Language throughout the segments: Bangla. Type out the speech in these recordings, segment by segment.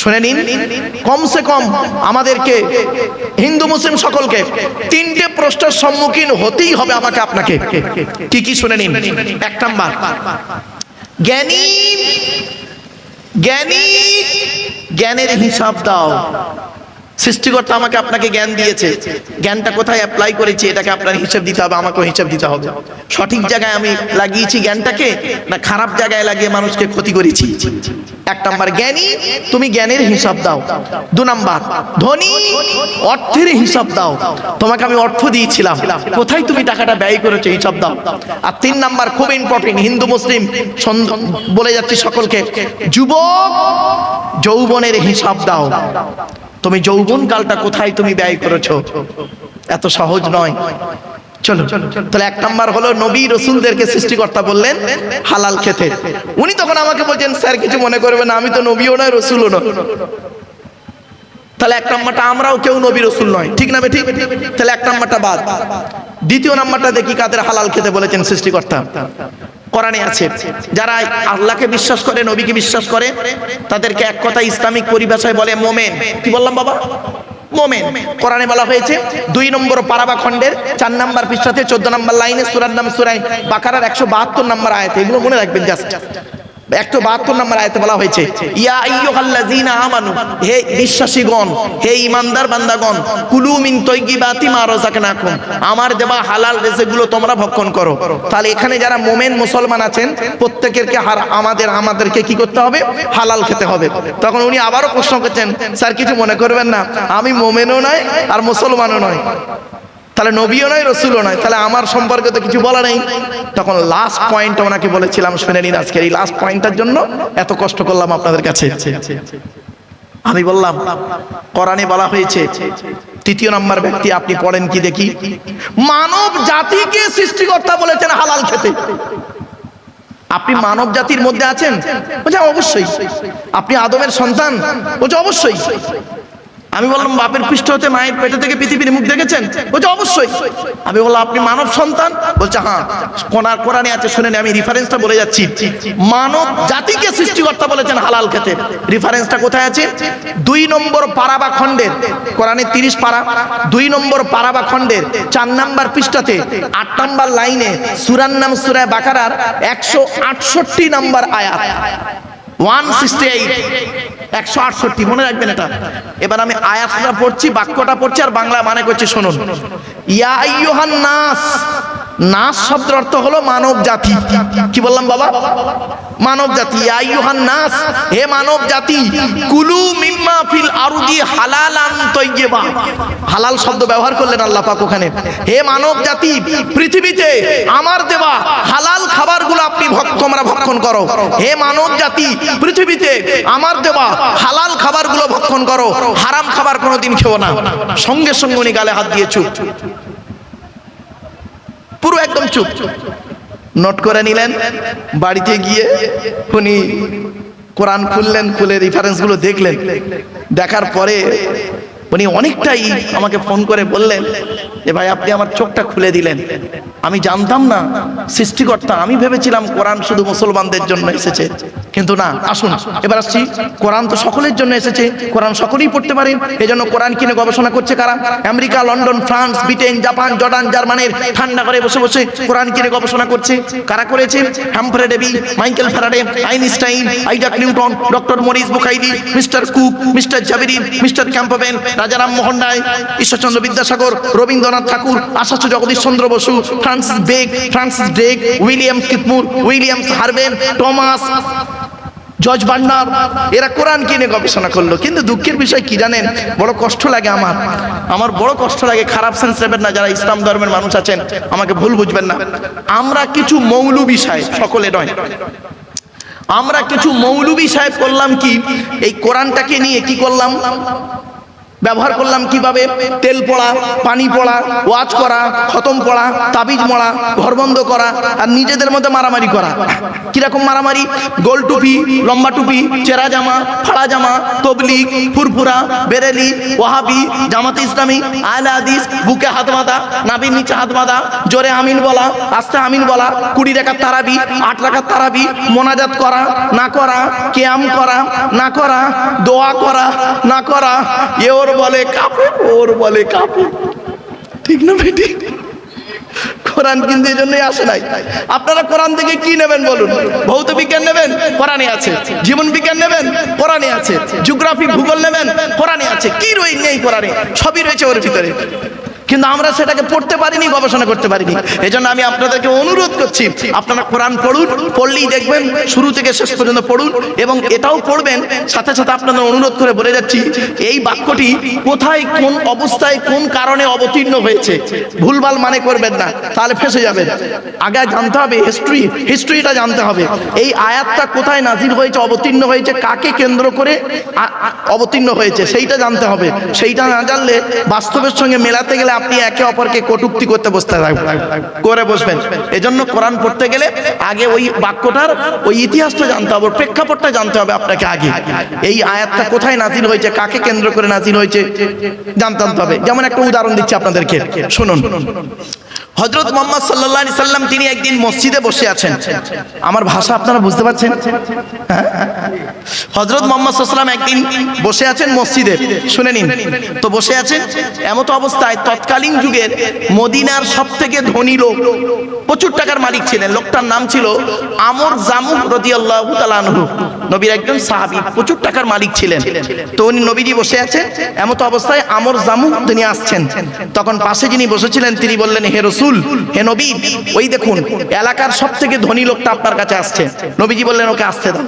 শুনে নিন, কমসে কম আমাদেরকে, হিন্দু, মুসলিম সকলকে তিনটে প্রশ্নের সম্মুখীন হতেই হবে আমাকে আপনাকে। কি কি শুনে নিন? এক নাম্বার, জ্ঞানী জ্ঞানী, জ্ঞানের হিসাব দাও। সৃষ্টিকর্তা আমাকে আপনাকে জ্ঞান দিয়েছে। জ্ঞানটা কোথায় অ্যাপ্লাই করেছি, এটাকে আপনার হিসাব দিতে হবে, আমাকেও হিসাব দিতে হবে। সঠিক জায়গায় আমি লাগিয়েছি জ্ঞানটাকে না খারাপ জায়গায় লাগিয়ে মানুষকে ক্ষতি করেছি? এক নাম্বার জ্ঞানী, তুমি জ্ঞানের হিসাব দাও। দু নাম্বার, ধনী, অর্থের হিসাব দাও। তোমাকে আমি অর্থ দিয়েছিলাম। কোথায় তুমি টাকাটা ব্যয় করেছ, হিসাব দাও। আর তিন নাম্বার, খুব ইম্পর্টেন্ট হিন্দু, মুসলিম বলে যাচ্ছি সকলকে, যুবক যৌবনের হিসাব দাও। তুমি যৌবন কালটা কোথায় তুমি ব্যয় করেছ? এত সহজ নয়। চলো, তাহলে এক নাম্বার হলো নবী রসুলদেরকে সৃষ্টিকর্তা বললেন হালাল খেতে। উনি তখন আমাকে বলছেন, স্যার, কিছু মনে করবেন না, আমি তো নবীও নয়, রসুলও নয়। তাহলে এক নাম্বারটা আমরাও কেউ নবী, রসুল নয়, ঠিক না ঠিক তাহলে এক নাম্বারটা বাদ। দ্বিতীয় নাম্বারটা দেখি কাদের হালাল খেতে বলেছেন সৃষ্টিকর্তা। কোরআনে আছে, যারা আল্লাহকে বিশ্বাস করে, নবীকে বিশ্বাস করে, তাদেরকে এক কথা ইসলামিক পরিভাষায় বলে মোমেন। কি বললাম বাবা? মোমেন। কোরআনে বলা হয়েছে, দুই নম্বর পারাবা খণ্ডের চার নম্বর পৃষ্ঠাতে চোদ্দ নাম্বার লাইনে সুরার নাম সুরাই বাকারার একশো বাহাত্তর নাম্বার আয়তে, এগুলো মনে রাখবেন জাস্ট একশো বাহাত্তর নম্বর আয়তে বলা হয়েছে, ইয়া আইয়ুহাল্লাযীনা আমানু হে বিশ্বাসীগণ, হে ইমানদার বান্দাগণ, কুলু মিন তাইয়্যিবাতি মা রাযাকনাকুম, আমার দেওয়া হালাল রিজিকগুলো তোমরা ভক্ষণ করো। তাহলে এখানে যারা মোমেন মুসলমান আছেন, প্রত্যেকেরকে আমাদের, আমাদেরকে কি করতে হবে? হালাল খেতে হবে। তখন উনি আবারও প্রশ্ন করছেন, স্যার, কিছু মনে করবেন না, আমি মোমেনও নয় আর মুসলমানও নয়। তাহলে নবীও নয় রসুলও নয় তাহলে আমার সম্পর্কে তো কিছু বলা নেই। তখন লাস্ট পয়েন্ট ওনাকে বলেছিলাম, শুনে নিন আজকের এই লাস্ট পয়েন্টটার জন্য। এত কষ্ট করলাম আপনাদের কাছে। আমি বললাম, কোরআনে বলা হয়েছে, তৃতীয় নম্বর ব্যক্তি আপনি পড়েন কি দেখি? মানব জাতিকে সৃষ্টিকর্তা বলেছেন হালাল খেতে। আপনি মানব জাতির মধ্যে আছেন? বলছে, অবশ্যই। আপনি আদমের সন্তান? বলছে, অবশ্যই। আমি বললাম, বাপের পৃষ্ঠ হতে মায়ের পেটে থেকে পৃথিবীর মুখ দেখেছেন? বলছে, অবশ্যই। আমি বললাম, আপনি মানব সন্তান? বলছে হ্যাঁ। কোনার কোরআনে আছে, শুনে আমি রেফারেন্সটা বলে যাচ্ছি। মানব জাতিকে সৃষ্টিকর্তা বলেছেন হালাল খেতে। রেফারেন্সটা কোথায় আছে? দুই নম্বর পারাবা খণ্ডের। কোরআনে তিরিশ পারা দুই নম্বর পারাবা খণ্ডের, চার নম্বর পৃষ্ঠাতে, আট নম্বর লাইনে সুরান নাম সুরায় বাকারার একশো আটষট্টি নম্বর আয়াত। ওয়ান সিক্সটি এইট, একশো আটষট্টি, মনে রাখবেন এটা। এবার আমি আয়াতটা পড়ছি, বাক্যটা পড়ছি, আর বাংলা মানে করছি শুনুন। ইয়া নাস নাস শব্দের অর্থ হলো মানব জাতি। কি বললাম বাবা? মানব জাতি। ইয়া আইয়ুহান নাস, হে মানব জাতি, কুলু মিম্মা ফিল আরদি হালালান তৈয়্যিবা হালাল শব্দ ব্যবহার করলেন আল্লাহ পাক ওখানে। হে মানব জাতি, পৃথিবীতে আমার দেওয়া হালাল খাবারগুলো আপনি তোমরা ভক্ষণ করো। হে মানব জাতি, পৃথিবীতে আমার দেওয়া হালাল খাবারগুলো ভক্ষণ করো। হারাম খাবার কোনোদিন খেও না। সঙ্গে সঙ্গে উনি গালে হাত দিয়ে চুপ পুরো একদম চুপ। নোট করে নিলেন, বাড়িতে গিয়ে উনি কোরআন খুললেন, খুলে রেফারেন্সগুলো দেখলেন। দেখার পরে উনি অনেকটাই আমাকে ফোন করে বললেন যে, ভাই, আপনি আমার চোখটা খুলে দিলেন। আমি জানতাম না, সৃষ্টিকর্তা, আমি ভেবেছিলাম কোরআন শুধু মুসলমানদের জন্য এসেছে। কিন্তু না, আসুন, এবার আসছি। কোরআন তো সকলের জন্য এসেছে। কোরআন সকলেই পড়তে পারেন এজন্য কোরআন কিনে গবেষণা করছে কারা? America, London, France, Britain, Japan, Jordan, জার্মানির ঠান্ডা করে বসে বসে কোরআন কিনে গবেষণা করছে। কারা করেছে? Humphry Davy Michael Faraday, Einstein, Isaac Newton, doctor Maurice বুখাইদি mister Cook, mister জাবেরি, মিস্টার ক্যাম্পবেন রাজারাম মোহন রায়, ঈশ্বরচন্দ্র বিদ্যাসাগর, রবীন্দ্রনাথ ঠাকুর আশাস জগদীশ চন্দ্র বসু, ফ্রান্সিস বেগ, ফ্রান্সিস ড্রেক উইলিয়ামস কিতমুর উইলিয়ামস হারবেন টমাস, জজ বান্ডার এরা কোরআন কিনে গবেষণা করল। কিন্তু দুঃখের বিষয় কি জানেন? বড় কষ্ট লাগে আমার। আমার বড় কষ্ট লাগে, খারাপ সেন্স নেবেন না, যারা ইসলাম ধর্মের মানুষ আছেন, আমাকে ভুল বুঝবেন না। আমরা কিছু মৌলু বিষয় সকলে নয়। আমরা কিছু মৌলবি সাহেব করলাম কি? এই কোরআনটাকে নিয়ে কি করলাম? ব্যবহার করলাম কীভাবে? তেল পড়া, পানি পড়া, ওয়াজ করা, খতম পড়া, তাবিজ মরা, ঘর বন্ধ করা, আর নিজেদের মধ্যে মারামারি করা। কীরকম মারামারি? গোল টুপি, লম্বা টুপি, চেরা জামা, ফাড়া জামা, তবলিগ, ফুরফুরা, বেরেলি, ওয়াহাবি, জামাতে ইসলামী আয়লা হাদিস, বুকে হাত বাঁধা নাবির নিচে হাত বাঁধা, জোরে আমিন বলা, আস্তে আমিন বলা, কুড়ি টাকার তারাবি, আট টাকার তারাবি, মোনাজাত করা, না করা, কেয়াম করা, না করা, দোয়া করা, না করা এ ওর বলে কাপে ওর বলে কাপে ঠিক না বেটি? কোরআন কিন্তু এই জন্যই আসে নাই। আপনারা কোরআন থেকে কি নেবেন বলুন? ভৌত বিজ্ঞান নেবেন? কোরআনে আছে। জীবন বিজ্ঞান নেবেন? কোরআনে আছে। জিওগ্রাফি, ভূগোল নেবেন? কোরআনে আছে। কি রয়ে নেই কোরআনে? সবই রয়েছে ওর ভিতরে। কিন্তু আমরা সেটাকে পড়তে পারিনি, গবেষণা করতে পারিনি। এই জন্য আমি আপনাদেরকে অনুরোধ করছি, আপনারা কোরআন পড়ুন, পড়লেই দেখবেন, শুরু থেকে শেষ পর্যন্ত পড়ুন, এবং এটাও পড়বেন। সাথে সাথে আপনাদের অনুরোধ করে বলে যাচ্ছি, এই বাক্যটি কোথায়, কোন অবস্থায়, কোন কারণে অবতীর্ণ হয়েছে? ভুলভাল মানে করবেন না, তাহলে ফেসে যাবেন। আগে জানতে হবে হিস্ট্রি হিস্ট্রিটা জানতে হবে। এই আয়াতটা কোথায় নাজির হয়েছে, অবতীর্ণ হয়েছে, কাকে কেন্দ্র করে অবতীর্ণ হয়েছে, সেইটা জানতে হবে। সেইটা না জানলে বাস্তবের সঙ্গে মেলাতে গেলে আপনি একে অপরকে কটুক্তি করতে বসতে করে বসবেন। এজন্য কোরআন পড়তে গেলে আগে ওই বাক্যটার, ওই ইতিহাসটা জানতে হবে প্রেক্ষাপটটা জানতে হবে আপনাকে আগে। এই আয়াতটা কোথায় নাজিল হয়েছে, কাকে কেন্দ্র করে নাজিল হয়েছে, জানতে হবে। যেমন একটা উদাহরণ দিচ্ছি আপনাদেরকে, শুনুন। হজরত মোহাম্মদ সাল্লাহ সাল্লাম, তিনি একদিন মসজিদে বসে আছেন। আমার ভাষা আপনারা বুঝতে পারছেন? হজরত মোহাম্মদ সাল্লাম একদিন বসে আছেন মসজিদে, শুনে নিন। তো বসে আছেন, এমত অবস্থায় তৎকালীন যুগের মদিনার সব থেকে ধনী লোক, প্রচুর টাকার মালিক ছিলেন। লোকটার নাম ছিল আমর জামু রদি আল্লাহ নবীর একজন সাহাবি, প্রচুর টাকার মালিক ছিলেন। তো উনি নবীজি বসে আছেন এমত অবস্থায় আমর জামু তিনি আসছেন। তখন পাশে যিনি বসেছিলেন, তিনি বললেন, হে রসুল, হে নবী, ওই দেখুন, এলাকার সব থেকে ধনী লোকটা আপনার কাছে আসছে। নবীজি বললেন, ওকে আসতে দাও।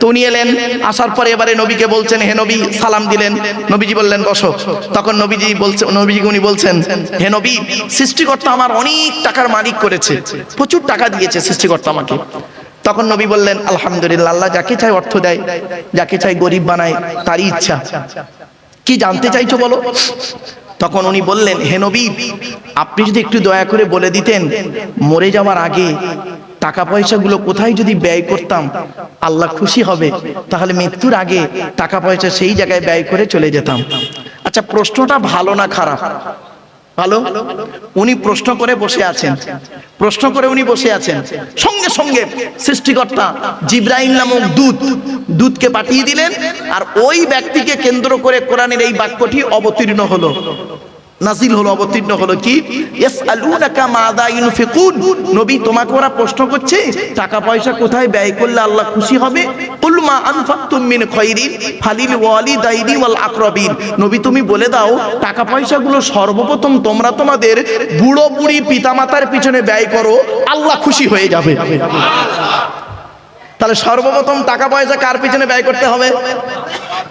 তো উনি এলেন, আসার পরে এবারে নবীকে বলছেন, হে নবী, সালাম দিলেন। নবীজি বললেন, বসো। তখন নবীজি বলছে, নবীজি উনি বলছেন হে নবী, সৃষ্টিকর্তা আমার অনেক টাকার মালিক করেছে। প্রচুর টাকা দিয়েছে সৃষ্টিকর্তা আমাকে। তখন নবী বললেন, আলহামদুলিল্লাহ, আল্লাহ যাকে চাই অর্থ দেয়, যাকে চাই গরিব বানায়, তারই ইচ্ছা। কি জানতে চাইছো বলো? তখন উনি বললেন, হে নবী, আপনি যদি একটু দয়া করে বলে দিতেন, মরে যাওয়ার আগে টাকা পয়সাগুলো কোথায় যদি ব্যয় করতাম, আল্লাহ খুশি হবে। তাহলে মৃত্যুর আগে টাকা পয়সা সেই জায়গায় ব্যয় করে চলে যেতাম। আচ্ছা প্রশ্নটা ভালো না খারাপ? ভালো? উনি প্রশ্ন করে বসে আছেন। প্রশ্ন করে উনি বসে আছেন। সঙ্গে সঙ্গে সৃষ্টিকর্তা জিব্রাইল নামক দূত দূতকে পাঠিয়ে দিলেন আর ওই ব্যক্তিকে কেন্দ্র করে কোরআনের এই বাক্যটি অবতীর্ণ হলো। নাজিল হলো, অবতীর্ণ হলো কি? নবী তোমাকে ওরা প্রশ্ন করছে টাকা পয়সা কোথায় ব্যয় করলে আল্লাহ খুশি হবে? নবী তুমি বলে দাও টাকা পয়সাগুলো সর্বপ্রথম তোমরা তোমাদের বুড়ো বুড়ি পিছনে ব্যয় করো, আল্লাহ খুশি হয়ে যাবে। তাহলে সর্বপ্রথম টাকা পয়সা কার পিছনে ব্যয় করতে হবে?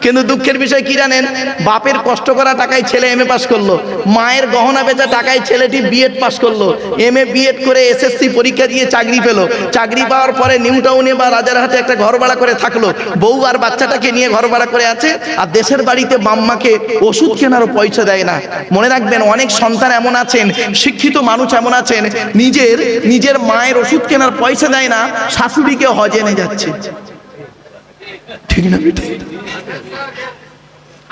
কিন্তু দুঃখের বিষয় কি জানেন? বাপের কষ্ট করা টাকায় ছেলে এম এ পাস করল। মায়ের গহনা বেচা টাকায় ছেলেটি বিএড পাস করল। এম এ বিএড করে এসএসসি পরীক্ষা দিয়ে চাকরি পেল। চাকরি পাওয়ার পরে নিউ টাউনে বা রাজারহাটে একটা ঘর ভাড়া করে থাকল। বউ আর বাচ্চাটাকে নিয়ে ঘর ভাড়া করে আছে। আর দেশের বাড়িতে বাম্মাকে ওষুধ কেনারও পয়সা দেয় না। মনে রাখবেন, অনেক সন্তান এমন আছেন, শিক্ষিত মানুষ এমন আছেন, নিজের নিজের মায়ের ওষুধ কেনার পয়সা দেয় না, শাশুড়িকে হজে যাচ্ছে। ঠিক না বেটে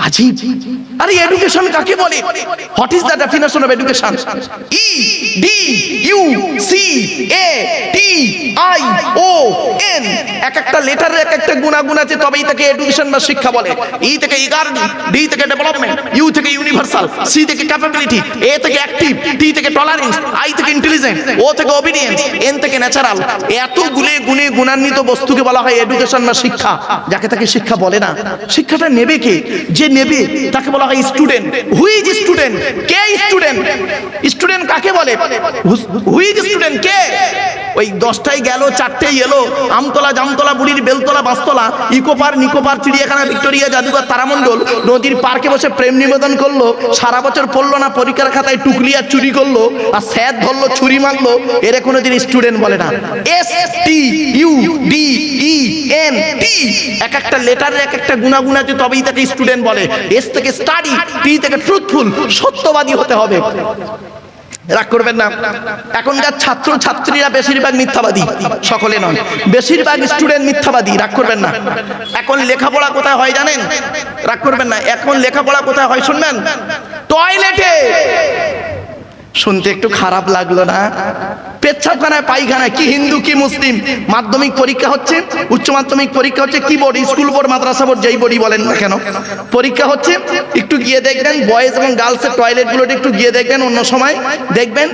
আজীব। আরে এডুকেশন কাকে বলে? What is definition of education E D U C A T I O N এক একটা লেটারের এক একটা গুণাগুণ আছে, তবেই তাকে এডুকেশন বা শিক্ষা বলে। ই থেকে ইগার্ডি ডি থেকে ডেভেলপমেন্ট ইউ থেকে ইউনিভার্সাল সি থেকে ক্যাপাবিলিটি এ থেকে অ্যাক্টিভ টি থেকে টলারেন্স আই থেকে ইন্টেলিজেন্ট ও থেকে ওবিডিয়েন্স এন থেকে ন্যাচারাল এত গুণে গুণে গুণান্বিত বস্তুকে বলা হয় এডুকেশন বা শিক্ষা, যাকে তাকে শিক্ষা বলে না। শিক্ষাটা নেবে কে? যে নেবে তাকে বলা হয় স্টুডেন্ট হুই ইজ স্টুডেন্ট কে স্টুডেন্ট স্টুডেন্ট কাকে বলে? হুই ইজ স্টুডেন্ট কে? ওই দশটায় গেল চারটেই এলো, আমতলা, জামতলা, বুড়ির বেলতলা, বাসতলা, ইকোপার, নিকোপার, চিড়িয়াখানা, ভিক্টোরিয়া, জাদুঘর, তারামণ্ডল, নদীর পার্কে বসে প্রেম নিবেদন করল, সারা বছর পড়ল না, পরীক্ষার খাতায় টুকলি আর চুরি করল, আর স্যাদ ধরলো, ছুরি মারলো, এর কোনোদিন স্টুডেন্ট বলে না। S T U D E N T এক একটা লেটারের এক একটা গুণাগুণ আছে, তবেই তাকে স্টুডেন্ট বলে। এস থেকে স্টাডি টি থেকে ট্রুথফুল সত্যবাদী হতে হবে। রাগ করবেন না। এখনকার ছাত্র, ছাত্রীরা বেশিরভাগ মিথ্যাবাদী, সকলে নয়। বেশিরভাগ স্টুডেন্ট মিথ্যাবাদী, রাগ করবেন না। এখন লেখাপড়া কোথায় হয় জানেন? রাগ করবেন না। এখন লেখাপড়া কোথায় হয় শুনবেন? টয়লেটে শুনতে একটু খারাপ লাগল না? পেচ্ছাপখানায়, পায়খানায়, কি হিন্দু, কি মুসলিম? মাধ্যমিক পরীক্ষা হচ্ছে, উচ্চ মাধ্যমিক পরীক্ষা হচ্ছে কি বোর্ড স্কুল বোর্ড মাদ্রাসা বোর্ড যেই বোর্ডই বলেন না কেন? পরীক্ষা হচ্ছে, একটু গিয়ে দেখবেন বয়েজ এবং গার্লসের টয়লেট গুলোতে একটু গিয়ে দেখবেন, অন্য সময় দেখবেন,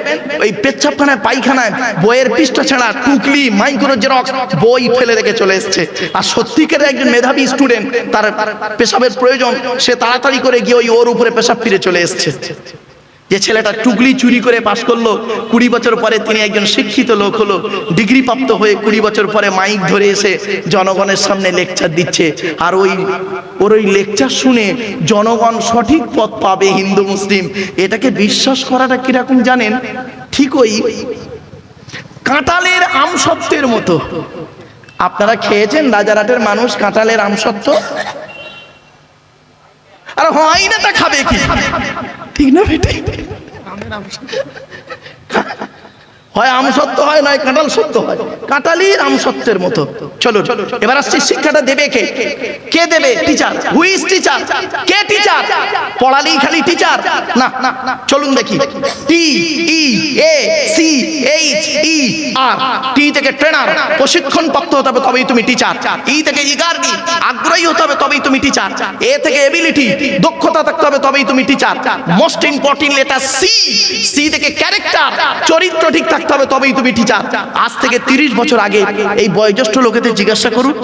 ওই পেচ্ছাপখানায়, পায়খানায়, বইয়ের পৃষ্ঠা ছাড়া টুকলি মাইক্রো জেরক্স বই ফেলে রেখে চলে এসছে। আর সত্যিকারের একজন মেধাবী স্টুডেন্ট তার পেশাবের প্রয়োজন, সে তাড়াতাড়ি করে গিয়ে ওই ওর উপরে পেশাব ফিরে চলে এসছে। যে ছেলেটা টুকলি চুরি করে পাশ করল, কুড়ি বছর পরে তিনি একজন শিক্ষিত লোক হলো ডিগ্রি প্রাপ্ত হয়ে কুড়ি বছর পরে মাইক ধরে এসে জনগণের সামনে লেকচার দিচ্ছে। আর ওই, ওর ওই লেকচার শুনে জনগণ সঠিক পথ পাবে হিন্দু, মুসলিম। এটাকে বিশ্বাস করাটা কীরকম জানেন? ঠিক ওই কাঁটালের আমসত্ত্বের মতো। আপনারা খেয়েছেন রাজারহাটের মানুষ কাঁঠালের আমসত্ত্ব? আর হয় না তা খাবে কি? ঠিক না বেটে? হয় আম সত্য, হয় নয় সত্য হয়। আম সত্যের মতো। চলো এবার আসছে শিক্ষাটা দেবে কে? কে দেবে? টিচার টিচার কে টিচার খালি টিচার না চলুন দেখি। টি ই এ সি এইচ ই আর টি থেকে ট্রেনার প্রশিক্ষণ প্রাপ্ত হতে হবে তবেই তুমি টিচার ই থেকে ইগারগি আগ্রহী হতে হবে তবেই তুমি টিচার এ থেকে এবিলিটি দক্ষতা থাকতে হবে তবেই তুমি teacher most important letter C C থেকে ক্যারেক্টার চরিত্র ঠিক থাকতে হবে তবেই তুমি টিচার আজ থেকে তিরিশ বছর আগে এই বয়োজ্যেষ্ঠ লোকেদের জিজ্ঞাসা করুন।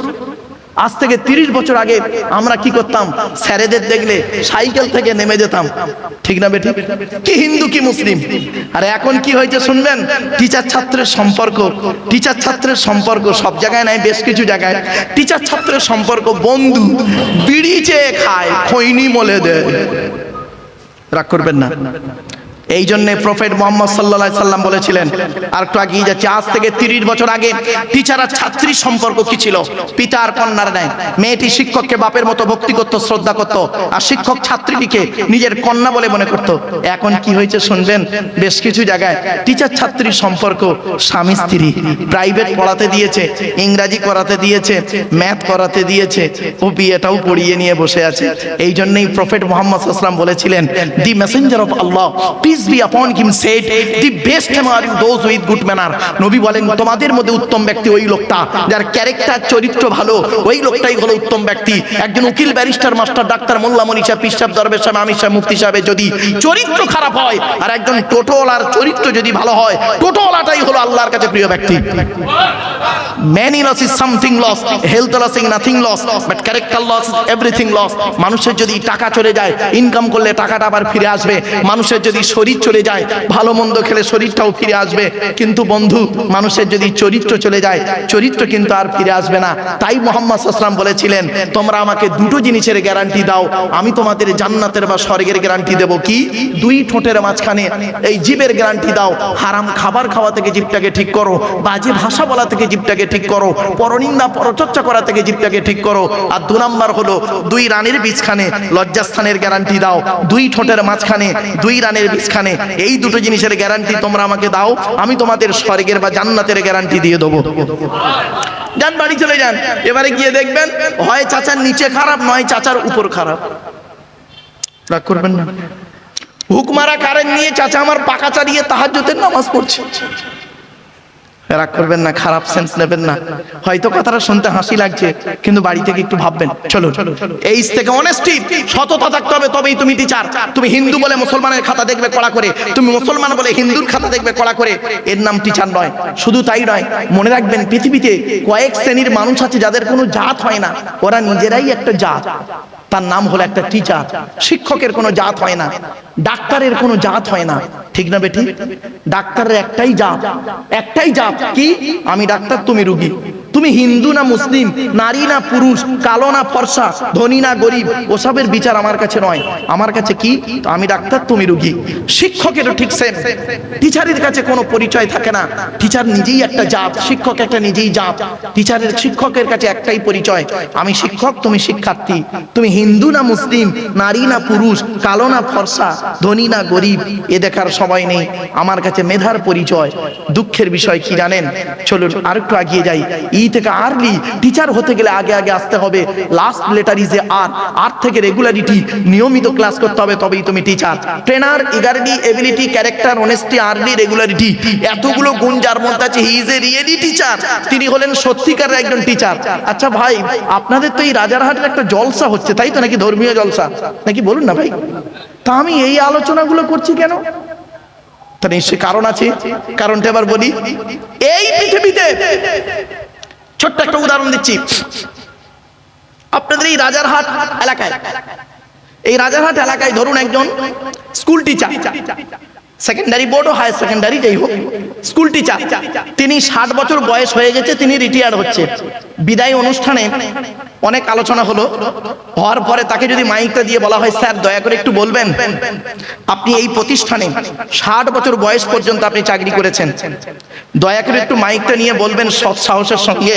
আজ থেকে তিরিশ বছর আগে আমরা কি করতাম? স্যারেদের দেখলে সাইকেল থেকে নেমে যেতাম। ঠিক না বেটি? কি হিন্দু, কি মুসলিম? আর এখন কি হয়েছে শুনবেন? টিচার ছাত্রের সম্পর্ক টিচার ছাত্রের সম্পর্ক সব জায়গায় নাই, বেশ কিছু জায়গায়। টিচার ছাত্রের সম্পর্ক বন্ধু, বিড়ি চেয়ে খায়, খৈনি মলে দেয়। রাগ করবেন না? এই জন্য প্রফেট মোহাম্মদ সাল্লাহ সাল্লাম বলেছিলেন, আর একটু আগিয়ে যাচ্ছে। আজ থেকে তিরিশ বছর আগে টিচার আর ছাত্রীর সম্পর্ক কি ছিল? পিতা আর কন্যার নেয় মেয়েটি শিক্ষককে বাপের মতো ভক্তি করত, শ্রদ্ধা করত, আর শিক্ষক ছাত্রীটিকে নিজের কন্যা বলে মনে করত। এখন কি হয়েছে শুনবেন? বেশ কিছু জায়গায় টিচার ছাত্রীর সম্পর্ক স্বামী স্ত্রী প্রাইভেট পড়াতে দিয়েছে, ইংরাজি করাতে দিয়েছে, ম্যাথ করাতে দিয়েছে, ও বিয়েটাও পড়িয়ে নিয়ে বসে আছে। এই জন্যই প্রফেট মোহাম্মদ সাল্লাম বলেছিলেন, the messenger of Allah peace be upon him said the best are those with good manner নবী বলেন, তোমাদের মধ্যে উত্তম ব্যক্তি ওই লোকটা, যার ক্যারেক্টার চরিত্র ভালো, ওই লোকটাই হলো উত্তম ব্যক্তি। একজন উকিল ব্যারিস্টার মাস্টার ডাক্তার মোল্লা, মনীষা, পিসাব, দরবেশ সাহেব আমির সাহেব মুফতি সাহেবের যদি চরিত্র খারাপ হয়, আর একজন টোটোওয়ালার চরিত্র যদি ভালো হয়, টোটোওয়ালাটাই হলো আল্লাহর কাছে প্রিয় ব্যক্তি। Money loss is something loss health loss is nothing loss but character loss everything loss মানুষের যদি টাকা চলে যায় ইনকাম করলে টাকাটা আবার ফিরে আসবে। মানুষের যদি শরীর চলে যায়, ভালো মন্দ খেলে শরীরটাও ফিরে আসবে। কিন্তু বন্ধু, মানুষের যদি চরিত্র চলে যায়, চরিত্র কিন্তু আর ফিরে আসবে না। তাই মোহাম্মদ আসলাম বলেছিলেন, তোমরা আমাকে দুটো জিনিসের গ্যারান্টি দাও। আমি তোমাদের জান্নাতের বা স্বর্গের গ্যারান্টি দেব কি? দুই ঠোঁটের মাঝখানে এই জীবের গ্যারান্টি দাও। হারাম খাবার খাওয়া থেকে জীবটাকে ঠিক করো। বাজে ভাষা বলা থেকে জীবটাকে ঠিক করো। পরনিন্দা, পরচর্চা করা থেকে জীবটাকে ঠিক করো। আর দু নাম্বার হলো, দুই রানের বীজখানে লজ্জাস্থানের গ্যারান্টি দাও। দুই ঠোঁটের মাঝখানে দুই রানের বীজখানে এই দুটো জিনিসের গ্যারান্টি তোমরা আমাকে দাও, আমি তোমাদের স্বর্গের বা জান্নাতের গ্যারান্টি দিয়ে দেবো। যান, বাড়ি চলে যান। এবারে গিয়ে দেখবেন, হয় চাচার নিচে খারাপ, নয় চাচার উপর খারাপ। রাগ করবেন না। হুকমারা কারেন্ট নিয়ে চাচা আমার পাকা চালিয়ে তাহাজ্জুদের নামাজ পড়ছে। রাগ করবেন না, খারাপ সেন্স নেবেন না। হয়তো কথাটা শুনতে হাসি লাগছে, কিন্তু বাড়ি থেকে একটু ভাববেন চলো এই থেকে অনেস্টি সততা থাকতে হবে, তবেই তুমি টিচার তুমি হিন্দু বলে মুসলমানের খাতা দেখবে কড়া করে, তুমি মুসলমান বলে হিন্দুর খাতা দেখবে কড়া করে। এর নাম টিচার নয়, শুধু তাই নয়, মনে রাখবেন পৃথিবীতে কয়েক শ্রেণির মানুষ আছে যাদের কোনো জাত হয় না, ওরা নিজেরাই একটা জাত। তার নাম হলো একটা টিচার শিক্ষকের কোনো জাত হয় না। ডাক্তারের কোনো জাত হয় না। ঠিক না বেটি? ডাক্তারের একটাই জাত। একটাই জাত কি? আমি ডাক্তার, তুমি রুগী। তুমি হিন্দু না মুসলিম, নারী না পুরুষ, কালো না ফর্সা, ধনী না গরিব, ওসবের বিচার আমার কাছে নয়। আমার কাছে কি? আমি ডাক্তার, তুমি রুগী। শিক্ষকেরও ঠিক সেম টিচারের কাছে কোনো পরিচয় থাকে না। টিচার নিজেই একটা জাত, শিক্ষক একটা নিজেই জাত। টিচারের, শিক্ষকের কাছে একটাই পরিচয়, আমি শিক্ষক, তুমি শিক্ষার্থী। তুমি হিন্দু না মুসলিম, নারী না পুরুষ, কালো না ফর্সা, ধনী না গরিব, এ দেখার সবাই নেই। আমার কাছে মেধার পরিচয়। দুঃখের বিষয় কি জানেন? চলুন আরেকটু আগিয়ে যাই। থেকে আর্লি টিচার হতে গেলে আগে আগে আসতে হবে। Last letter is A R R থেকে রেগুলারিটি নিয়মিত ক্লাস করতে হবে, তবেই তুমি teacher trainer ইগারিটি ability character honesty early regularity এতগুলো গুণ যার মধ্যে আছে he is a really teacher তিনি হলেন সত্যিকার একজন টিচার আচ্ছা ভাই, আপনাদের তো এই রাজারহাটের একটা জলসা হচ্ছে, তাই তো নাকি ধর্মীয় জলসা? নাকি বলুন না ভাই। তা আমি এই আলোচনাগুলো করছি কেন? তা নিশ্চয়ই কারণ আছে। কারণটা এবার বলি। এই পৃথিবীতে ছোট্ট একটা উদাহরণ দিচ্ছি। আপনাদের এই রাজারহাট এলাকায়, এই রাজারহাট এলাকায় ধরুন একজন স্কুল টিচার সেকেন্ডারি বোর্ড ও হায়ার সেকেন্ডারি যাই হোক স্কুল টিচার তিনি ষাট বছর বয়স হয়ে গেছে, তিনি রিটায়ার হচ্ছে। বিদায় অনুষ্ঠানে অনেক আলোচনা হলো। হওয়ার পরে তাকে যদি মাইকটা দিয়ে বলা হয়, স্যার, দয়া করে একটু বলবেন, আপনি এই প্রতিষ্ঠানে ষাট বছর বয়স পর্যন্ত আপনি চাকরি করেছেন। দয়া করে একটু মাইকটা নিয়ে বলবেন সৎ সাহসের সঙ্গে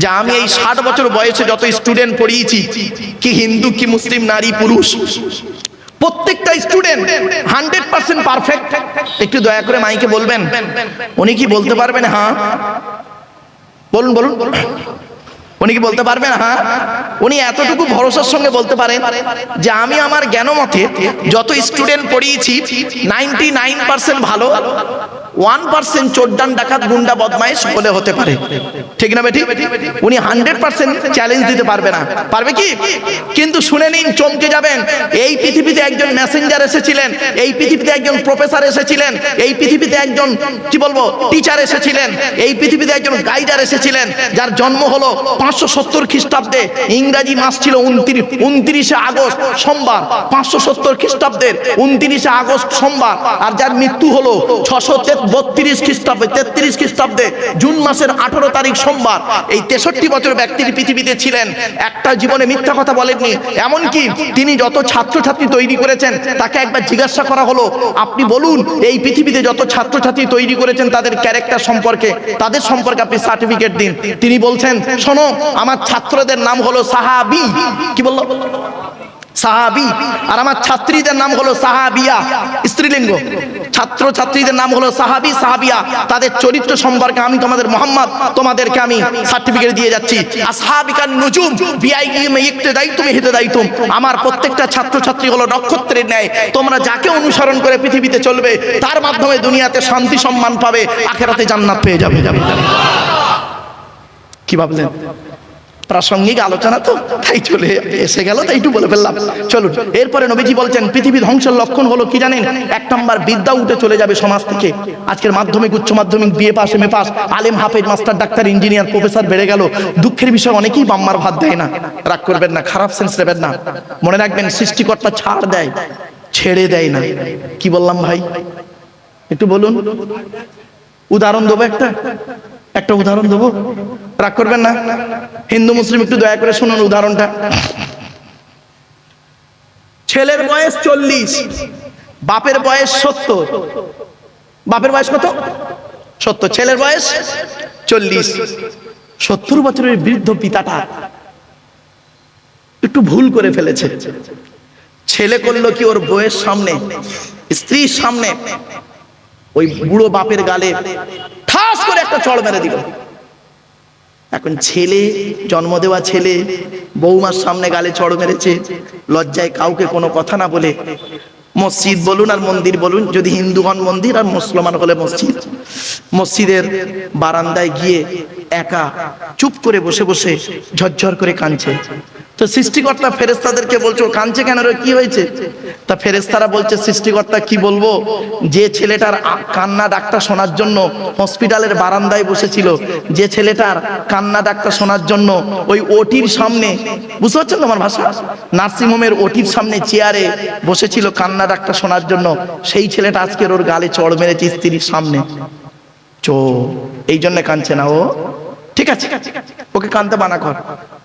যে আমি এই ষাট বছর বয়সে যত স্টুডেন্ট পড়িয়েছি, কি হিন্দু, কি মুসলিম, নারী, পুরুষ প্রত্যেকটা স্টুডেন্ট হান্ড্রেড পার্সেন্ট পারফেক্ট একটু দয়া করে মাইকে বলবেন? উনি কি বলতে পারবেন? হ্যাঁ। বলুন বলুন। উনি কি বলতে পারবেন? হ্যাঁ? উনি এতটুকু ভরসার সঙ্গে বলতে পারেন যে আমি আমার জ্ঞান মতে যত স্টুডেন্ট পড়িয়েছি নাইনটি নাইন পার্সেন্ট ভালো ওয়ান পার্সেন্ট চোদ্দান ডাকাত, গুন্ডা বদমাইশ বলে হতে পারে। ঠিক না বেটি? উনি হান্ড্রেড পার্সেন্ট চ্যালেঞ্জ দিতে পারবে না। পারবে কি? কিন্তু শুনে নিন, চমকে যাবেন। এই পৃথিবীতে একজন মেসেঞ্জার এসেছিলেন, এই পৃথিবীতে একজন প্রফেসর এসেছিলেন, এই পৃথিবীতে একজন, কি বলব টিচার এসেছিলেন, এই পৃথিবীতে একজন গাইডার এসেছিলেন, যার জন্ম হলো পাঁচশো সত্তর খ্রিস্টাব্দে ইংরাজি মাস ছিল উনত্রিশ, উনত্রিশে আগস্ট সোমবার। পাঁচশো সত্তর খ্রিস্টাব্দের উনত্রিশে আগস্ট সোমবার। আর যার মৃত্যু হলো ছশো বত্রিশ খ্রিস্টাব্দে, তেত্রিশ খ্রিস্টাব্দে জুন মাসের আঠারো তারিখ সোমবার। এই তেষট্টি বছর ব্যক্তির পৃথিবীতে ছিলেন। একটা জীবনে মিথ্যা কথা বলেননি। এমনকি তিনি যত ছাত্রছাত্রী তৈরি করেছেন, তাকে একবার জিজ্ঞাসা করা হলো, আপনি বলুন, এই পৃথিবীতে যত ছাত্রছাত্রী তৈরি করেছেন, তাদের ক্যারেক্টার সম্পর্কে, তাদের সম্পর্কে আপনি সার্টিফিকেট দিন। তিনি বলছেন, শোনো আমার ছাত্রদের নাম হলো সাহাবি। কি বলল? সাহাবি। আর আমার ছাত্রীদের নাম হলো সাহাবিয়া। স্ত্রীলিঙ্গ। ছাত্র ছাত্রীদের নাম হলো সাহাবি, সাহাবিয়া। তাদের চরিত্র সম্পর্কে আমি তোমাদের মোহাম্মদ, তোমাদেরকে আমি সার্টিফিকেট দিয়ে যাচ্ছি। আসহাবিকার নুজুম দায়িত্ব আমার প্রত্যেকটা ছাত্র ছাত্রী হলো নক্ষত্রের ন্যায়। তোমরা যাকে অনুসরণ করে পৃথিবীতে চলবে, তার মাধ্যমে দুনিয়াতে শান্তি সম্মান পাবে, আখেরাতে জান্নাত পেয়ে যাবে যাবে। কি ভাবলেন? প্রাসঙ্গিক আলোচনা তো, তাই চলে এসে গেল, তাই একটু বলে ফেললাম। চলুন, এরপরে নবীজি বলছেন পৃথিবী ধ্বংসের লক্ষণ হলো কি জানেন? এক নম্বর, বিদ্যা উঠে চলে যাবে সমাজ থেকে। আজকের মাধ্যমিক, উচ্চ মাধ্যমিক, BA pass M A pass আলেম, হাফেজ, মাস্টার, ডাক্তার, ইঞ্জিনিয়ার, প্রফেসর বেড়ে গেল। দুঃখের বিষয়, অনেকেই বাম্মার ভাত দেয় না। রাগ করবেন না, খারাপ সেন্স নেবেন না। মনে রাখবেন, সৃষ্টিকর্তা ছাড় দেয়, ছেড়ে দেয় না। কি বললাম ভাই? একটু বলুন। উদাহরণ দেবো একটা? একটা উদাহরণ দেবো? রাগ করবেন না? হিন্দু, মুসলিম, একটু দয়া করে শুনুন উদাহরণটা। ছেলের বয়স চল্লিশ, বাপের বয়স সত্তর। বাপের বয়স কত? সত্তর। ছেলের বয়স চল্লিশ। সত্তর বছরের বৃদ্ধ পিতাটা একটু ভুল করে ফেলেছে। ছেলে করল কি ওর বউয়ের সামনে? স্ত্রীর সামনে? ওই বুড়ো বাপের গালে ঠাস করে একটা চড় মেরে দিল। এখন ছেলে, জন্ম দেওয়া ছেলে, বৌমার সামনে গালে চড় মেরেছে, লজ্জায় কাউকে কোনো কথা না বলে মসজিদ বলুন আর মন্দির বলুন, যদি হিন্দুগণ মন্দির আর মুসলমান হলে মসজিদ। মসজিদের বারান্দায় গিয়ে একা চুপ করে বসে বসে ঝরঝর করে কাঁদছে। তো সৃষ্টিকর্তা ফেরেস্তাদেরকে বলছো কাঁদছে কেন রে? কি হয়েছে? তা ফেরেস্তারা বলছে, সৃষ্টিকর্তা কি বলব? যে ছেলেটার কান্না ডাকটা শোনার জন্য হসপিটালের বারান্দায় বসেছিল, যে ছেলেটার কান্না ডাকটা শোনার জন্য ওই ওটির সামনে বুঝতে পারছেন তোমার ভাষা? নার্সিংহোমের ওটির সামনে চেয়ারে বসেছিল কান্না ডাকটা শোনার জন্য, সেই ছেলেটা আজকের ওর গালে চড় মেরেছে স্ত্রীর সামনে। চো এই জন্য কাঁদছে না ও? ঠিক আছে? ওকে কানতে বানা কর।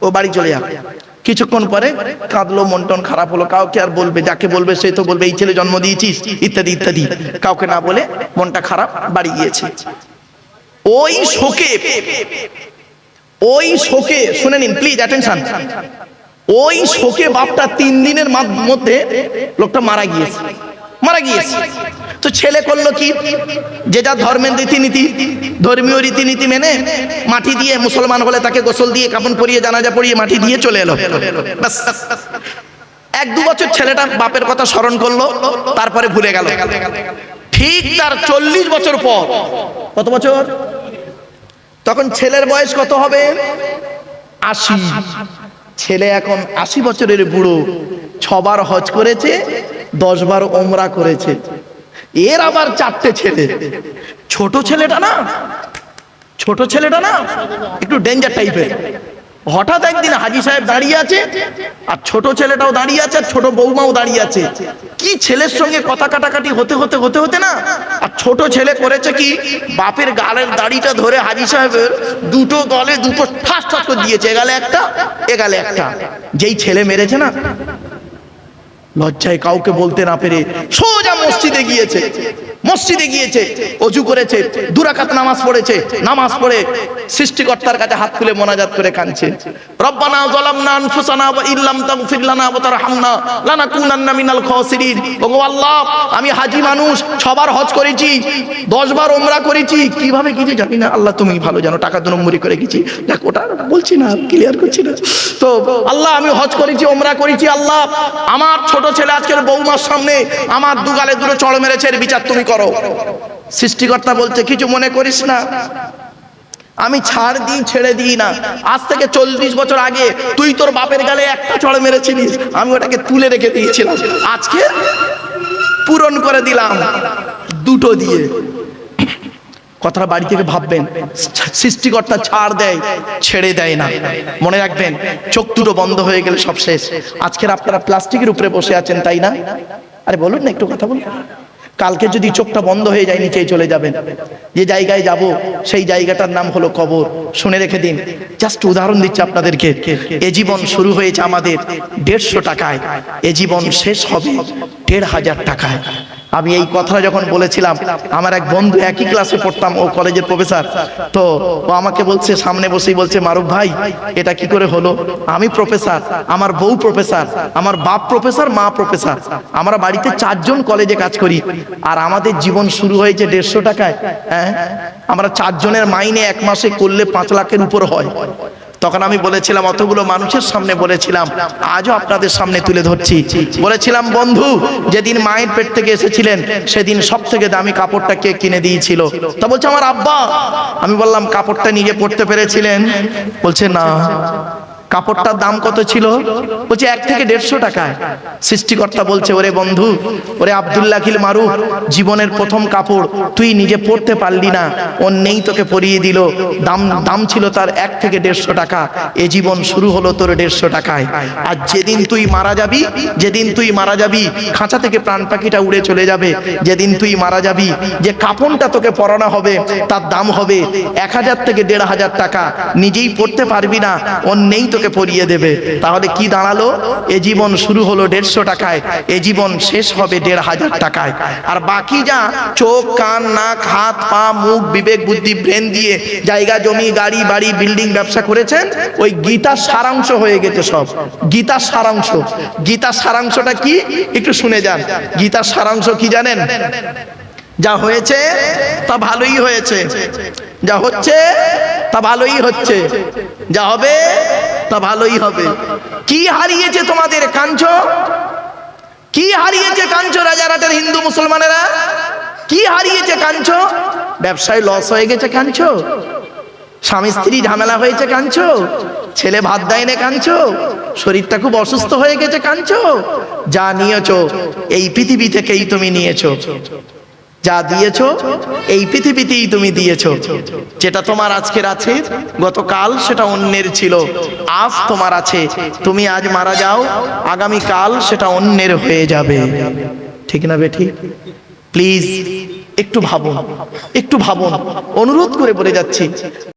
ও বাড়ি চলে যাবে কিছুক্ষণ পরে কাঁদলো, মন টন খারাপ হলো। কাউকে আর বলবে, যাকে বলবে সে তো বলবে, এই ছেলে জন্ম দিয়েছিস? ইত্যাদি ইত্যাদি। কাউকে না বলে মনটা খারাপ, বাড়ি গিয়েছে। ওই শোকে ওই শোকে, শুনে নিন প্লিজ অ্যাটেনশন ওই শোকে বাপটা তিন দিনের মধ্যে লোকটা মারা গিয়েছে। মারা গিয়েছে। তো ছেলে করল কি? যে যা ধর্মের রীতিনীতি, ধর্মীয় রীতিনীতি মেনে মাটি দিয়ে মুসলমান হলে তাকে গোসল দিয়ে কাপড় পরিয়ে জানাজা পরিয়ে মাটি দিয়ে চলে এলো। ব্যাস। এক দু বছর ছেলেটা বাপের কথা স্মরণ করল, তারপরে ভুলে গেল। ঠিক তার চল্লিশ বছর পর। কত বছর? তখন ছেলের বয়স কত হবে? আশি। ছেলে এখন আশি বছরের বুড়ো। ছবার হজ করেছে দশ বার ওমরা করেছে। এর আবার চারটে ছেলে। ছোট ছেলেটা না? ছোট ছেলেটা না? একটু ডেঞ্জার টাইপের হঠাৎ একদিন হাজি সাহেব দাঁড়িয়ে আছে, আর ছোট ছেলেটাও দাঁড়িয়ে আছে, আর ছোট বৌমাও দাঁড়িয়ে আছে। কি ছেলের সঙ্গে কথা কাটাকাটি হতে হতে হতে হতে না? আর ছোট ছেলে করেছে কি? বাপের গালের দাড়িটা ধরে হাজি সাহেবের দুটো গলে দুটো ঠাস ঠাস করে দিয়েছে, এগালে একটা এগালে একটা। যেই ছেলে মেরেছে না? লজ্জায় কাউকে বলতে না পেরে সোজা মসজিদে গিয়েছে। মসজিদে গিয়েছে, অজু করেছে, দুরাকাত নামাজ পড়েছে, নামাজ পড়ে সৃষ্টিকর্তার কাছে হাত খুলে মোনাজাত করে কাঁদছে। রব্বানা যালামনা আনফুসানা ওয়া ইল্লাম তাগফির লানা ওয়া তারহামনা লানাকুনান্না মিনাল খাসিরিন। ওগো আল্লাহ, আমি হাজি মানুষ ছবার হজ করেছি, দশ বার ওমরা করেছি, কীভাবে কিছু জানি না। আল্লাহ, তুমি ভালো জানো, টাকা দু নম্বরই করে গেছি। দেখ, ওটা বলছি না ক্লিয়ার করছি না। তো আল্লাহ, আমি হজ করেছি ওমরা করেছি, আল্লাহ, আমার ছোট ছেলে আজকের বৌমার সামনে আমার দুগালে দুটো চড় মেরেছে, এর বিচার তুমি করো। সৃষ্টিকর্তা বলছে, কিছু মনে করিস না। আমি ছাড় দিই, ছেড়ে দিই না। আজ থেকে চল্লিশ বছর আগে তুই তোর বাপের গালে একটা চড় মেরেছিলিস। আমি ওটাকে তুলে রেখে দিয়েছিলাম। আজকে পূরণ করে দিলাম দুটো দিয়ে। কথাটা বাড়ি থেকে ভাববেন, সৃষ্টিকর্তা ছাড় দেয়, ছেড়ে দেয় না। মনে রাখবেন, চোখ দুটো বন্ধ হয়ে গেলে সব শেষ। আজকের আপনারা প্লাস্টিকের উপরে বসে আছেন, তাই না? আরে বলুন না, একটু কথা বলুন। কালকে যদি চোখটা বন্ধ হয়ে যায়, নিচেই চলে যাবেন। যে জায়গায় যাব, সেই জায়গাটার নাম হলো কবর। শুনে রেখে দিন। জাস্ট উদাহরণ দিচ্ছি আপনাদেরকে। এ জীবন শুরু হয়েছে আমাদের দেড়শো টাকায়। এ জীবন শেষ হবে দেড় হাজার টাকায়। আমি এই কথাটা যখন বলেছিলাম, আমার এক বন্ধু একই ক্লাসে পড়তাম, ও কলেজের প্রফেসর তো ও আমাকে বলছে, সামনে বসেই বলছে, মারুফ ভাই, এটা কি করে হলো? আমি প্রফেসর আমার বউ প্রফেসর আমার বাপ প্রফেসর মা প্রফেসর আমরা বাড়িতে চারজন কলেজে কাজ করি। আর আমাদের জীবন শুরু হয়েছে দেড়শো টাকায় হ্যাঁ? আমরা চারজনের মাইনে এক মাসে করলে পাঁচ লাখের উপর হয়। তখন আমি বলেছিলাম, অতগুলো মানুষের সামনে বলেছিলাম, আজও আপনাদের সামনে তুলে ধরছি। বলেছিলাম, বন্ধু, যেদিন মায়ের পেট থেকে এসেছিলেন, সেদিন সব থেকে দামি কাপড়টা কে কিনে দিয়েছিল? তা বলছে, আমার আব্বা। আমি বললাম, কাপড়টা নিজে পড়তে পেরেছিলেন? বলছে, না। কাপড়টার দাম কত ছিল? বলছে, এক থেকে দেড়শো টাকায়। সৃষ্টিকর্তা বলছে, ওরে বন্ধু, ওরে আবদুল্লাহিল মারুফ, জীবনের প্রথম কাপড় তুই নিজে পড়তে পারলি না। ও নেই তোকে পরিয়ে দিল। দাম দাম ছিল তার এক থেকে দেড়শো টাকা। এ জীবন শুরু হলো তোর দেড়শো টাকায়। আর যেদিন তুই মারা যাবি, যেদিন তুই মারা যাবি, খাঁচা থেকে প্রাণ পাখিটা উড়ে চলে যাবে। যেদিন তুই মারা যাবি, যে কাপড়টা তোকে পরানো হবে, তার দাম হবে এক হাজার থেকে দেড় হাজার টাকা। নিজেই পড়তে পারবি না। ওর নেই তোকে পরিয়ে দেবে। তাহলে কি দাঁড়াল? এ জীবন শুরু হলো দেড়শো টাকায়। এ জীবন শেষ হবে দেড় হাজার টাকায়। আর বাকি যা, চোখ, কান, নাক, হাত, পা, মুখ, বিবেক, বুদ্ধি, ব্রেন দিয়ে জায়গা, জমি, গাড়ি, বাড়ি, বিল্ডিং, ব্যবসা করেছেন, ওই গীতার সারাংশ হয়ে গেছে সব। গীতার সারাংশ। গীতার সারাংশটা কি? একটু শুনে যান। গীতার সারাংশ কি জানেন? যা হয়েছে, তা ভালোই হয়েছে। যা হচ্ছে, তা ভালোই হচ্ছে। যা হবে তা ভালোই হবে। কি হারিয়েছে তোমাদের কাঞ্চ? কি হারিয়েছে কাঞ্চ রাজারাটের হিন্দু মুসলমানেরা? কি হারিয়েছে কাঞ্চ? ব্যবসায় লস হয়ে গেছে কাঞ্চ। স্বামী স্ত্রী ঝামেলা হয়েছে কাঞ্চ। ছেলে ভাত দেয় না কাঞ্চ। শরীরটা খুব অসুস্থ হয়ে গেছে কাঞ্চ। যা নিয়েছো, এই পৃথিবী থেকেই তুমি নিয়েছো। যা দিয়েছ, এই পৃথিবীতেই তুমি দিয়েছ। যেটা তোমার আজকের আছে, গতকাল সেটা অন্যের ছিল। আজ তোমার আছে। তুমি আজ মারা যাও আগামী কাল সেটা অন্যের হয়ে যাবে। ঠিক না বেঠি? প্লিজ, একটু ভাবুন একটু ভাবুন। অনুরোধ করে বলে যাচ্ছি।